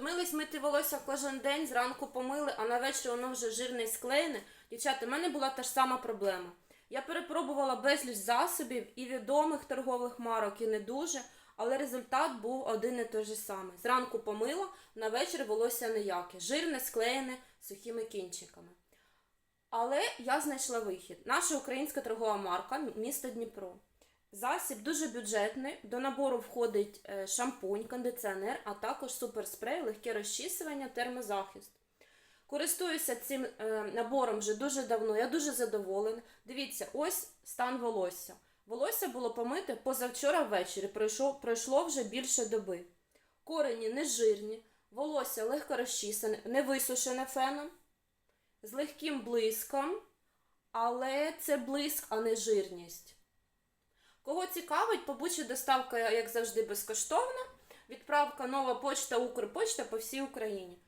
Втомились мити волосся кожен день, зранку помили, а на вечір воно вже жирне і склеєне. Дівчата, в мене була та ж сама проблема. Я перепробувала безліч засобів і відомих торгових марок, і не дуже, але результат був один і той же самий. Зранку помила, на вечір волосся ніяке, жирне, склеєне, сухими кінчиками. Але я знайшла вихід. Наша українська торгова марка місто Дніпро. Засіб дуже бюджетний. До набору входить е, шампунь, кондиціонер, а також суперспрей, легке розчісування, термозахист. Користуюся цим е, набором вже дуже давно, я дуже задоволена. Дивіться, ось стан волосся. Волосся було помите позавчора ввечері, пройшло, пройшло вже більше доби. Корені не жирні, волосся легко розчісане, не висушене феном, з легким блиском, але це блиск, а не жирність. Кого цікавить, побуче доставка, як завжди, безкоштовна. Відправка нова почта Укрпочта по всій Україні.